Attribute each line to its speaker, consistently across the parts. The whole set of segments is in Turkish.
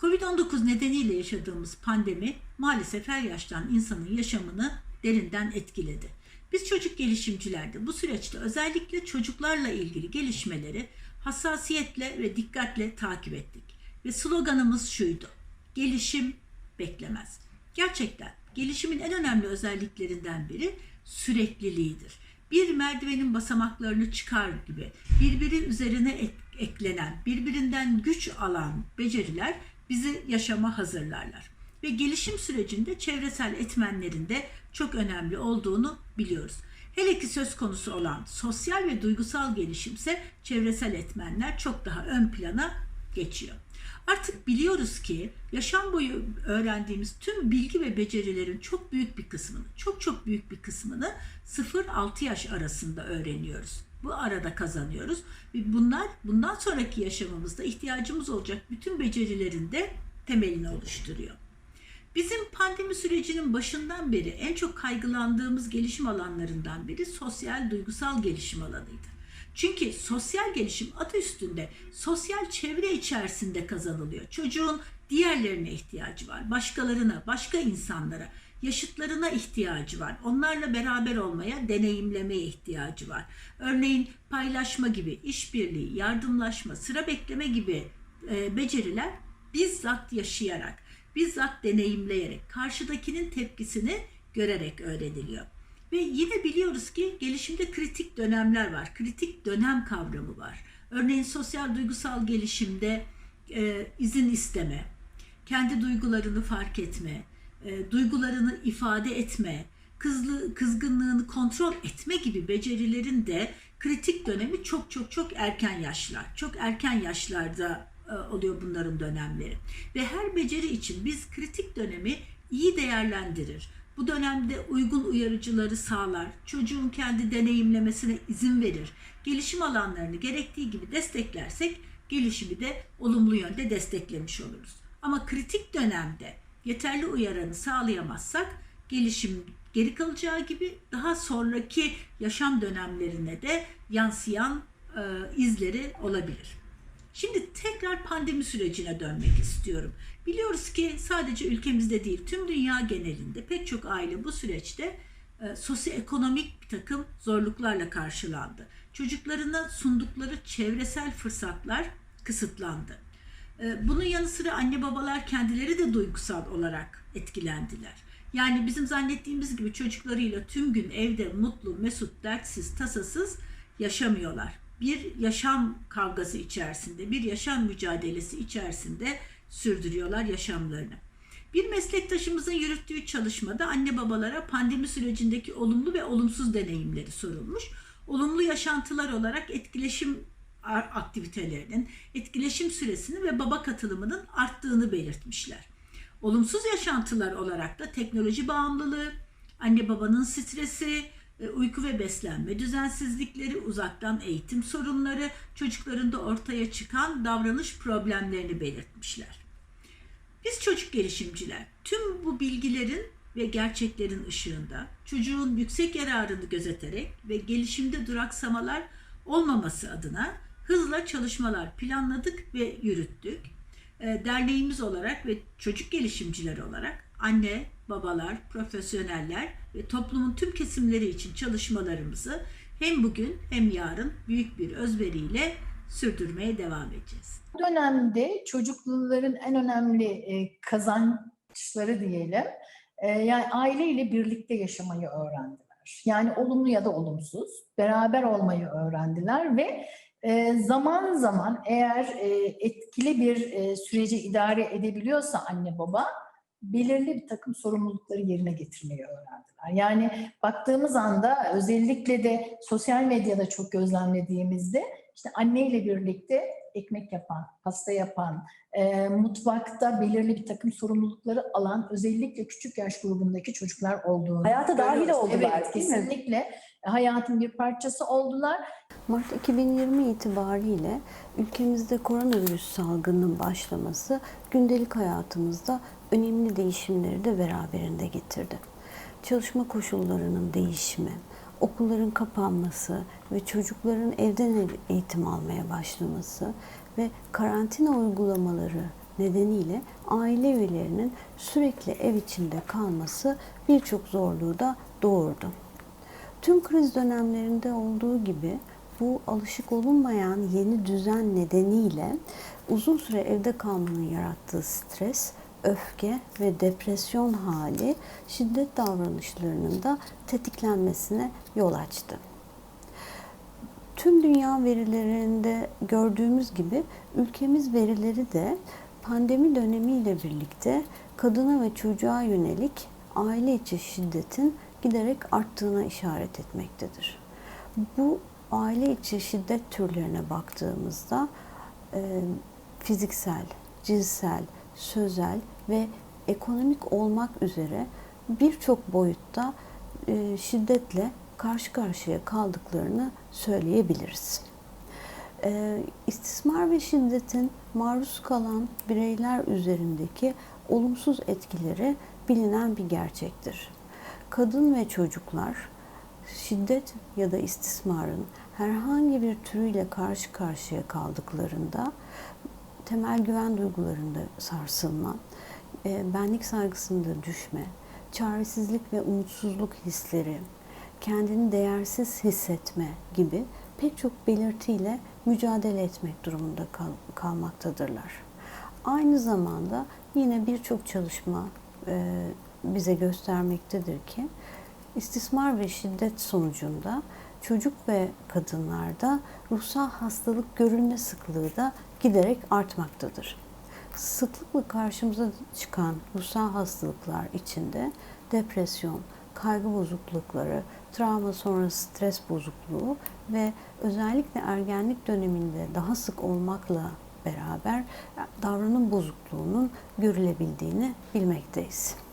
Speaker 1: Covid-19 nedeniyle yaşadığımız pandemi maalesef her yaştan insanın yaşamını derinden etkiledi. Biz çocuk gelişimcilerde bu süreçte özellikle çocuklarla ilgili gelişmeleri hassasiyetle ve dikkatle takip ettik. Ve sloganımız şuydu. Gelişim beklemez. Gerçekten gelişimin en önemli özelliklerinden biri sürekliliğidir. Bir merdivenin basamaklarını çıkar gibi birbiri üzerine ek- eklenen, birbirinden güç alan beceriler bizi yaşama hazırlarlar. Ve gelişim sürecinde çevresel etmenlerin de çok önemli olduğunu biliyoruz. Hele ki söz konusu olan sosyal ve duygusal gelişimse çevresel etmenler çok daha ön plana geçiyor. Artık biliyoruz ki yaşam boyu öğrendiğimiz tüm bilgi ve becerilerin çok büyük bir kısmını, çok çok büyük bir kısmını 0-6 yaş arasında öğreniyoruz. Bu arada kazanıyoruz bunlar bundan sonraki yaşamımızda ihtiyacımız olacak bütün becerilerin de temelini oluşturuyor. Bizim pandemi sürecinin başından beri en çok kaygılandığımız gelişim alanlarından biri sosyal duygusal gelişim alanıydı. Çünkü sosyal gelişim adı üstünde sosyal çevre içerisinde kazanılıyor. Çocuğun diğerlerine ihtiyacı var, başkalarına, başka insanlara, yaşıtlarına ihtiyacı var. Onlarla beraber olmaya, deneyimlemeye ihtiyacı var. Örneğin paylaşma gibi, işbirliği, yardımlaşma, sıra bekleme gibi e, beceriler bizzat yaşayarak, bizzat deneyimleyerek, karşıdakinin tepkisini görerek öğreniliyor. Ve yine biliyoruz ki gelişimde kritik dönemler var. Kritik dönem kavramı var. Örneğin sosyal duygusal gelişimde e, izin isteme, kendi duygularını fark etme, e, duygularını ifade etme, kızlı, kızgınlığını kontrol etme gibi becerilerin de kritik dönemi çok çok çok erken yaşlar. Çok erken yaşlarda e, oluyor bunların dönemleri. Ve her beceri için biz kritik dönemi iyi değerlendirir. Bu dönemde uygun uyarıcıları sağlar, çocuğun kendi deneyimlemesine izin verir. Gelişim alanlarını gerektiği gibi desteklersek gelişimi de olumlu yönde desteklemiş oluruz. Ama kritik dönemde yeterli uyaranı sağlayamazsak gelişim geri kalacağı gibi daha sonraki yaşam dönemlerine de yansıyan e, izleri olabilir. Şimdi tekrar pandemi sürecine dönmek istiyorum. Biliyoruz ki sadece ülkemizde değil tüm dünya genelinde pek çok aile bu süreçte e, sosyoekonomik bir takım zorluklarla karşılandı. Çocuklarına sundukları çevresel fırsatlar kısıtlandı. E, bunun yanı sıra anne babalar kendileri de duygusal olarak etkilendiler. Yani bizim zannettiğimiz gibi çocuklarıyla tüm gün evde mutlu, mesut, dertsiz, tasasız yaşamıyorlar. Bir yaşam kavgası içerisinde, bir yaşam mücadelesi içerisinde sürdürüyorlar yaşamlarını. Bir meslektaşımızın yürüttüğü çalışmada anne babalara pandemi sürecindeki olumlu ve olumsuz deneyimleri sorulmuş. Olumlu yaşantılar olarak etkileşim aktivitelerinin, etkileşim süresinin ve baba katılımının arttığını belirtmişler. Olumsuz yaşantılar olarak da teknoloji bağımlılığı, anne babanın stresi, e, uyku ve beslenme düzensizlikleri, uzaktan eğitim sorunları, çocuklarında ortaya çıkan davranış problemlerini belirtmişler. Biz çocuk gelişimciler tüm bu bilgilerin ve gerçeklerin ışığında çocuğun yüksek yararını gözeterek ve gelişimde duraksamalar olmaması adına hızla çalışmalar planladık ve yürüttük. E, Derneğimiz olarak ve çocuk gelişimciler olarak anne, babalar, profesyoneller ve toplumun tüm kesimleri için çalışmalarımızı hem bugün hem yarın büyük bir özveriyle sürdürmeye devam edeceğiz.
Speaker 2: Bu dönemde çocukluların en önemli e, kazançları diyelim, e, yani aileyle birlikte yaşamayı öğrendiler. Yani olumlu ya da olumsuz, beraber olmayı öğrendiler ve e, zaman zaman eğer e, etkili bir e, süreci idare edebiliyorsa anne baba, belirli bir takım sorumlulukları yerine getirmeyi öğrendiler. Yani baktığımız anda özellikle de sosyal medyada çok gözlemlediğimizde işte anneyle birlikte ekmek yapan, pasta yapan, e, mutfakta belirli bir takım sorumlulukları alan özellikle küçük yaş grubundaki çocuklar olduğunu
Speaker 3: Hayata dahil oldular,
Speaker 2: Evet, kesinlikle hayatın bir parçası oldular.
Speaker 4: Mart 2020 itibariyle ülkemizde koronavirüs salgının başlaması gündelik hayatımızda önemli değişimleri de beraberinde getirdi. Çalışma koşullarının değişimi, okulların kapanması ve çocukların evden ev eğitim almaya başlaması ve karantina uygulamaları nedeniyle aile üyelerinin sürekli ev içinde kalması birçok zorluğu da doğurdu. Tüm kriz dönemlerinde olduğu gibi bu alışık olunmayan yeni düzen nedeniyle uzun süre evde kalmanın yarattığı stres, öfke ve depresyon hali şiddet davranışlarının da tetiklenmesine yol açtı. Tüm dünya verilerinde gördüğümüz gibi ülkemiz verileri de pandemi dönemiyle birlikte kadına ve çocuğa yönelik aile içi şiddetin giderek arttığına işaret etmektedir. Bu aile içi şiddet türlerine baktığımızda e, fiziksel, cinsel, sözel ve ekonomik olmak üzere birçok boyutta e, şiddetle karşı karşıya kaldıklarını söyleyebiliriz. E, istismar ve şiddetin maruz kalan bireyler üzerindeki olumsuz etkileri bilinen bir gerçektir. Kadın ve çocuklar şiddet ya da istismarın herhangi bir türüyle karşı karşıya kaldıklarında temel güven duygularında sarsılma, e, benlik saygısında düşme, çaresizlik ve umutsuzluk hisleri, kendini değersiz hissetme gibi pek çok belirtiyle mücadele etmek durumunda kal- kalmaktadırlar. Aynı zamanda yine birçok çalışma e, bize göstermektedir ki istismar ve şiddet sonucunda çocuk ve kadınlarda ruhsal hastalık görülme sıklığı da giderek artmaktadır. Sıklıkla karşımıza çıkan ruhsal hastalıklar içinde depresyon, kaygı bozuklukları, travma sonrası stres bozukluğu ve özellikle ergenlik döneminde daha sık olmakla beraber davranım bozukluğunun görülebildiğini bilmekteyiz.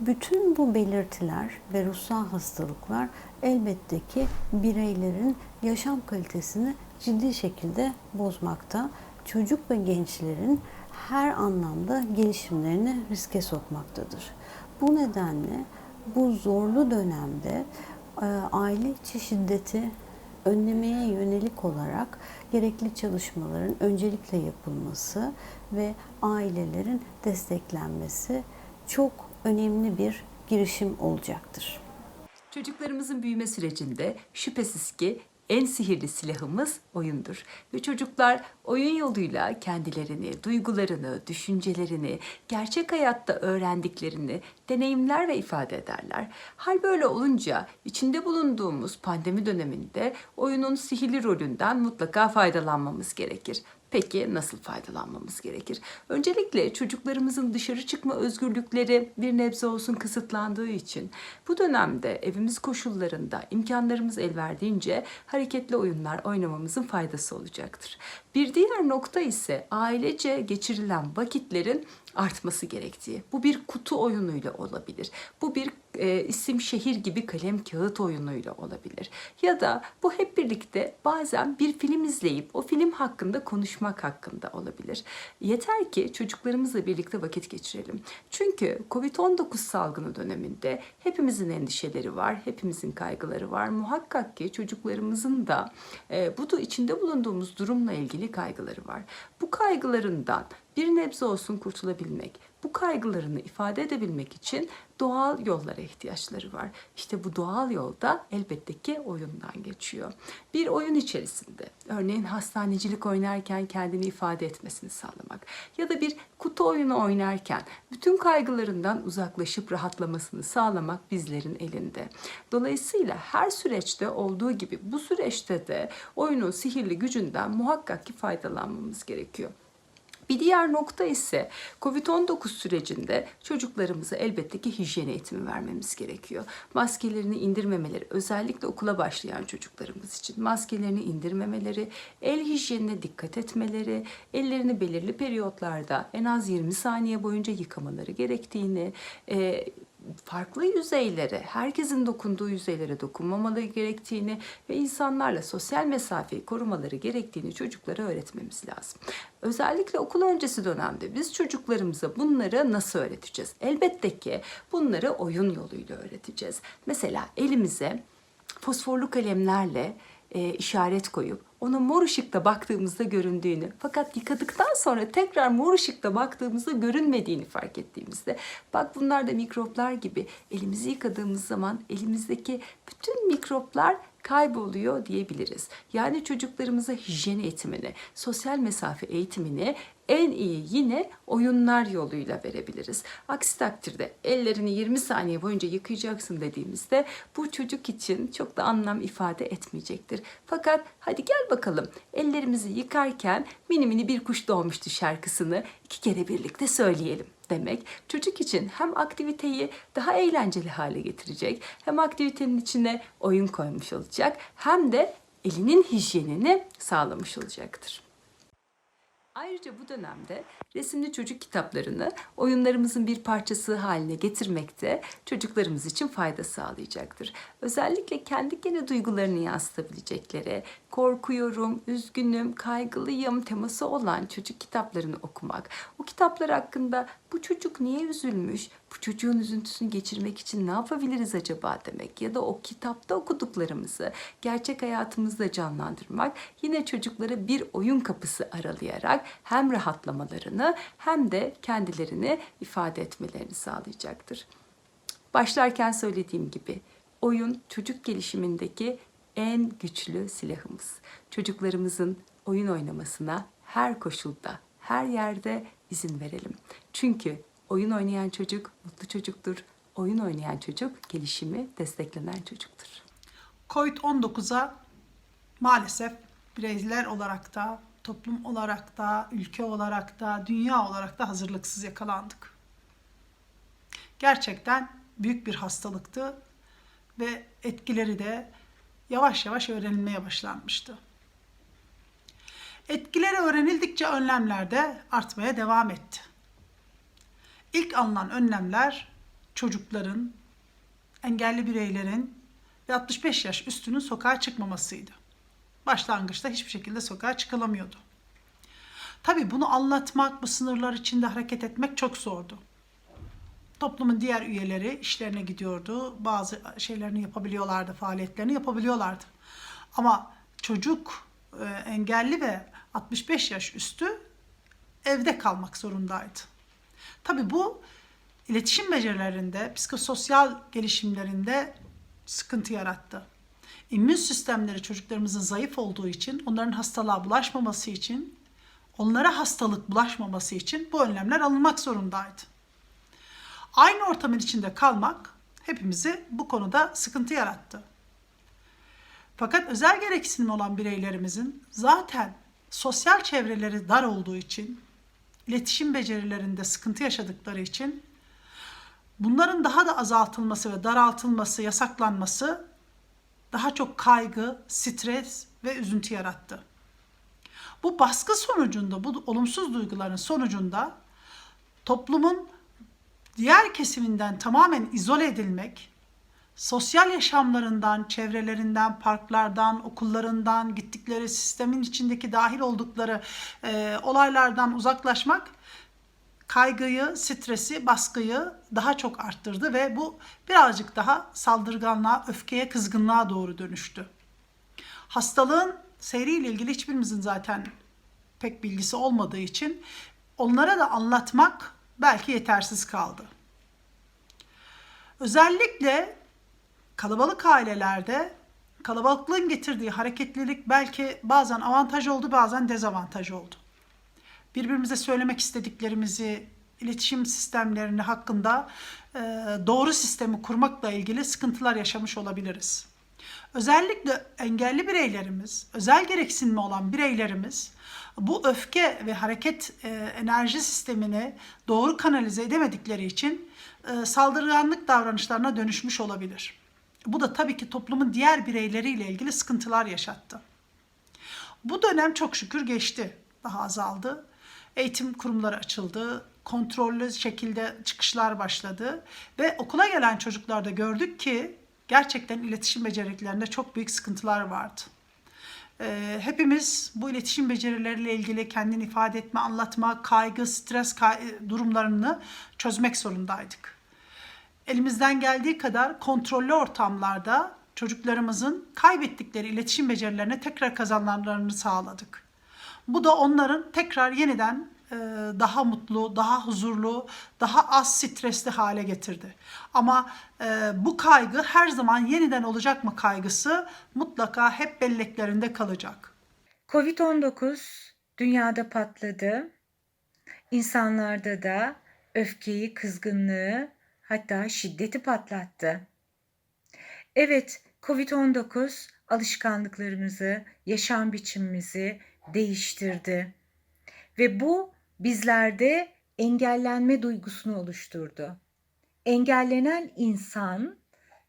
Speaker 4: Bütün bu belirtiler ve ruhsal hastalıklar elbette ki bireylerin yaşam kalitesini ciddi şekilde bozmakta, çocuk ve gençlerin her anlamda gelişimlerini riske sokmaktadır. Bu nedenle bu zorlu dönemde e, aile içi şiddeti önlemeye yönelik olarak gerekli çalışmaların öncelikle yapılması ve ailelerin desteklenmesi çok önemli bir girişim olacaktır.
Speaker 3: Çocuklarımızın büyüme sürecinde şüphesiz ki en sihirli silahımız oyundur. Ve çocuklar oyun yoluyla kendilerini, duygularını, düşüncelerini, gerçek hayatta öğrendiklerini deneyimler ve ifade ederler. Hal böyle olunca içinde bulunduğumuz pandemi döneminde oyunun sihirli rolünden mutlaka faydalanmamız gerekir. Peki nasıl faydalanmamız gerekir? Öncelikle çocuklarımızın dışarı çıkma özgürlükleri bir nebze olsun kısıtlandığı için bu dönemde evimiz koşullarında imkanlarımız el verdiğince hareketli oyunlar oynamamızın faydası olacaktır. Bir diğer nokta ise ailece geçirilen vakitlerin artması gerektiği. Bu bir kutu oyunuyla olabilir. Bu bir e, isim şehir gibi kalem kağıt oyunuyla olabilir. Ya da bu hep birlikte bazen bir film izleyip o film hakkında konuşmak hakkında olabilir. Yeter ki çocuklarımızla birlikte vakit geçirelim. Çünkü Covid-19 salgını döneminde hepimizin endişeleri var, hepimizin kaygıları var. Muhakkak ki çocuklarımızın da e, bu içinde bulunduğumuz durumla ilgili kaygıları var. Bu kaygılarından bir nebze olsun kurtulabilmek, bu kaygılarını ifade edebilmek için doğal yollara ihtiyaçları var. İşte bu doğal yolda elbette ki oyundan geçiyor. Bir oyun içerisinde örneğin hastanecilik oynarken kendini ifade etmesini sağlamak ya da bir kutu oyunu oynarken bütün kaygılarından uzaklaşıp rahatlamasını sağlamak bizlerin elinde. Dolayısıyla her süreçte olduğu gibi bu süreçte de oyunun sihirli gücünden muhakkak ki faydalanmamız gerekiyor. Bir diğer nokta ise Covid-19 sürecinde çocuklarımıza elbette ki hijyen eğitimi vermemiz gerekiyor. Maskelerini indirmemeleri, özellikle okula başlayan çocuklarımız için maskelerini indirmemeleri, el hijyenine dikkat etmeleri, ellerini belirli periyotlarda en az 20 saniye boyunca yıkamaları gerektiğini, e, farklı yüzeylere, herkesin dokunduğu yüzeylere dokunmamaları gerektiğini ve insanlarla sosyal mesafeyi korumaları gerektiğini çocuklara öğretmemiz lazım. Özellikle okul öncesi dönemde biz çocuklarımıza bunları nasıl öğreteceğiz? Elbette ki bunları oyun yoluyla öğreteceğiz. Mesela elimize fosforlu kalemlerle e, işaret koyup ona mor ışıkta baktığımızda göründüğünü fakat yıkadıktan sonra tekrar mor ışıkta baktığımızda görünmediğini fark ettiğimizde bak bunlar da mikroplar gibi elimizi yıkadığımız zaman elimizdeki bütün mikroplar kayboluyor diyebiliriz. Yani çocuklarımıza hijyen eğitimini, sosyal mesafe eğitimini en iyi yine oyunlar yoluyla verebiliriz. Aksi takdirde ellerini 20 saniye boyunca yıkayacaksın dediğimizde bu çocuk için çok da anlam ifade etmeyecektir. Fakat hadi gel bakalım ellerimizi yıkarken mini mini bir kuş doğmuştu şarkısını iki kere birlikte söyleyelim demek çocuk için hem aktiviteyi daha eğlenceli hale getirecek hem aktivitenin içine oyun koymuş olacak hem de elinin hijyenini sağlamış olacaktır. Ayrıca bu dönemde resimli çocuk kitaplarını oyunlarımızın bir parçası haline getirmekte çocuklarımız için fayda sağlayacaktır. Özellikle kendi gene duygularını yansıtabilecekleri, korkuyorum, üzgünüm, kaygılıyım teması olan çocuk kitaplarını okumak, o kitaplar hakkında bu çocuk niye üzülmüş, bu çocuğun üzüntüsünü geçirmek için ne yapabiliriz acaba demek ya da o kitapta okuduklarımızı gerçek hayatımızda canlandırmak yine çocuklara bir oyun kapısı aralayarak hem rahatlamalarını hem de kendilerini ifade etmelerini sağlayacaktır. Başlarken söylediğim gibi oyun çocuk gelişimindeki en güçlü silahımız. Çocuklarımızın oyun oynamasına her koşulda, her yerde izin verelim. Çünkü oyun oynayan çocuk mutlu çocuktur. Oyun oynayan çocuk gelişimi desteklenen çocuktur.
Speaker 5: Covid-19'a maalesef bireyler olarak da, toplum olarak da, ülke olarak da, dünya olarak da hazırlıksız yakalandık. Gerçekten büyük bir hastalıktı ve etkileri de yavaş yavaş öğrenilmeye başlanmıştı. Etkileri öğrenildikçe önlemler de artmaya devam etti. İlk alınan önlemler çocukların, engelli bireylerin ve 65 yaş üstünün sokağa çıkmamasıydı. Başlangıçta hiçbir şekilde sokağa çıkılamıyordu. Tabii bunu anlatmak, bu sınırlar içinde hareket etmek çok zordu. Toplumun diğer üyeleri işlerine gidiyordu. Bazı şeylerini yapabiliyorlardı, faaliyetlerini yapabiliyorlardı. Ama çocuk, e, engelli ve 65 yaş üstü evde kalmak zorundaydı. Tabii bu iletişim becerilerinde, psikososyal gelişimlerinde sıkıntı yarattı. İmmün sistemleri çocuklarımızın zayıf olduğu için, onların hastalığa bulaşmaması için, onlara hastalık bulaşmaması için bu önlemler alınmak zorundaydı. Aynı ortamın içinde kalmak hepimizi bu konuda sıkıntı yarattı. Fakat özel gereksinimi olan bireylerimizin zaten sosyal çevreleri dar olduğu için, iletişim becerilerinde sıkıntı yaşadıkları için bunların daha da azaltılması ve daraltılması, yasaklanması daha çok kaygı, stres ve üzüntü yarattı. Bu baskı sonucunda, bu olumsuz duyguların sonucunda toplumun diğer kesiminden tamamen izole edilmek, sosyal yaşamlarından, çevrelerinden, parklardan, okullarından, gittikleri sistemin içindeki dahil oldukları e, olaylardan uzaklaşmak kaygıyı, stresi, baskıyı daha çok arttırdı ve bu birazcık daha saldırganlığa, öfkeye, kızgınlığa doğru dönüştü. Hastalığın seyriyle ilgili hiçbirimizin zaten pek bilgisi olmadığı için onlara da anlatmak belki yetersiz kaldı. Özellikle kalabalık ailelerde kalabalıklığın getirdiği hareketlilik belki bazen avantaj oldu, bazen dezavantaj oldu. Birbirimize söylemek istediklerimizi, iletişim sistemlerini hakkında doğru sistemi kurmakla ilgili sıkıntılar yaşamış olabiliriz. Özellikle engelli bireylerimiz, özel gereksinimi olan bireylerimiz bu öfke ve hareket e, enerji sistemini doğru kanalize edemedikleri için e, saldırganlık davranışlarına dönüşmüş olabilir. Bu da tabii ki toplumun diğer bireyleriyle ilgili sıkıntılar yaşattı. Bu dönem çok şükür geçti, daha azaldı. Eğitim kurumları açıldı, kontrollü şekilde çıkışlar başladı ve okula gelen çocuklarda gördük ki gerçekten iletişim becerilerinde çok büyük sıkıntılar vardı. Ee, hepimiz bu iletişim becerileriyle ilgili kendini ifade etme, anlatma, kaygı, stres kay- durumlarını çözmek zorundaydık. Elimizden geldiği kadar kontrollü ortamlarda çocuklarımızın kaybettikleri iletişim becerilerine tekrar kazanmalarını sağladık. Bu da onların tekrar yeniden e, daha mutlu, daha huzurlu, daha az stresli hale getirdi. Ama e, bu kaygı her zaman yeniden olacak mı kaygısı mutlaka hep belleklerinde kalacak.
Speaker 6: Covid-19 dünyada patladı. İnsanlarda da öfkeyi, kızgınlığı hatta şiddeti patlattı. Evet, Covid-19 alışkanlıklarımızı, yaşam biçimimizi değiştirdi. Ve bu bizlerde engellenme duygusunu oluşturdu. Engellenen insan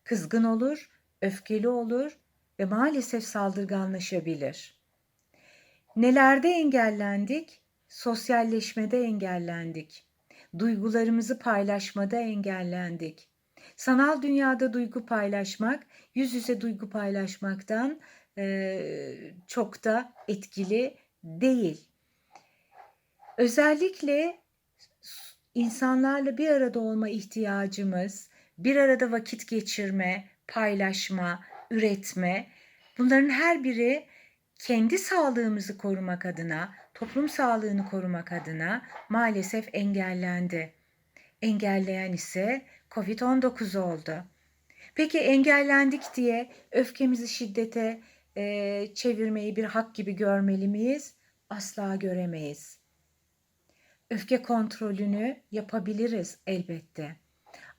Speaker 6: kızgın olur, öfkeli olur ve maalesef saldırganlaşabilir. Nelerde engellendik? Sosyalleşmede engellendik. Duygularımızı paylaşmada engellendik. Sanal dünyada duygu paylaşmak, yüz yüze duygu paylaşmaktan eee, çok da etkili değil. Özellikle insanlarla bir arada olma ihtiyacımız, bir arada vakit geçirme, paylaşma, üretme, bunların her biri kendi sağlığımızı korumak adına, toplum sağlığını korumak adına maalesef engellendi. Engelleyen ise Covid-19 oldu. Peki engellendik diye öfkemizi şiddete e, çevirmeyi bir hak gibi görmeli miyiz? Asla göremeyiz. Öfke kontrolünü yapabiliriz elbette.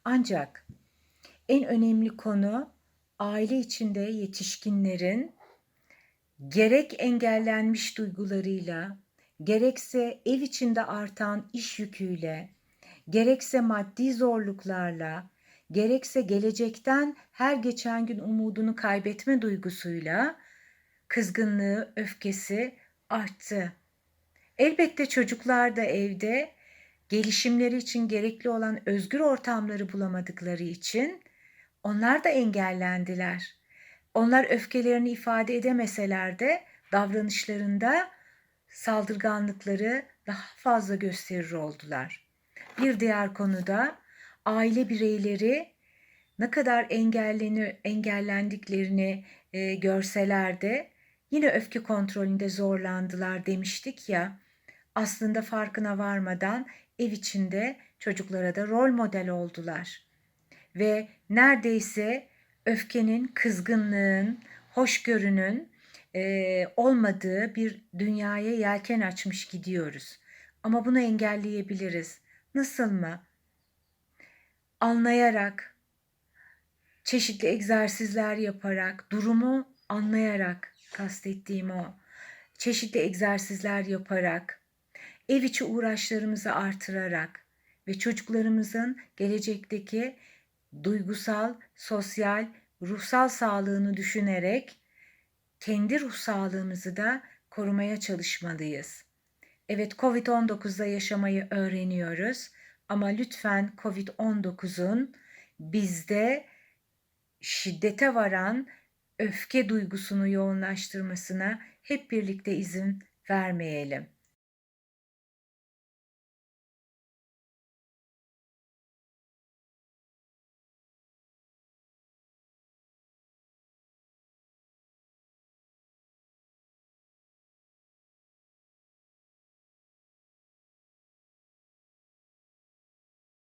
Speaker 6: Ancak en önemli konu aile içinde yetişkinlerin gerek engellenmiş duygularıyla, gerekse ev içinde artan iş yüküyle, gerekse maddi zorluklarla, gerekse gelecekten her geçen gün umudunu kaybetme duygusuyla kızgınlığı, öfkesi arttı. Elbette çocuklar da evde gelişimleri için gerekli olan özgür ortamları bulamadıkları için onlar da engellendiler. Onlar öfkelerini ifade edemeseler de davranışlarında saldırganlıkları daha fazla gösterir oldular. Bir diğer konuda aile bireyleri ne kadar engelleni, engellendiklerini e, görseler de yine öfke kontrolünde zorlandılar demiştik ya. Aslında farkına varmadan ev içinde çocuklara da rol model oldular. Ve neredeyse öfkenin, kızgınlığın, hoşgörünün e, olmadığı bir dünyaya yelken açmış gidiyoruz. Ama bunu engelleyebiliriz. Nasıl mı? Anlayarak, çeşitli egzersizler yaparak, durumu anlayarak kastettiğim o. Çeşitli egzersizler yaparak, ev içi uğraşlarımızı artırarak ve çocuklarımızın gelecekteki duygusal, sosyal, ruhsal sağlığını düşünerek kendi ruh sağlığımızı da korumaya çalışmalıyız. Evet Covid-19'da yaşamayı öğreniyoruz ama lütfen Covid-19'un bizde şiddete varan öfke duygusunu yoğunlaştırmasına hep birlikte izin vermeyelim.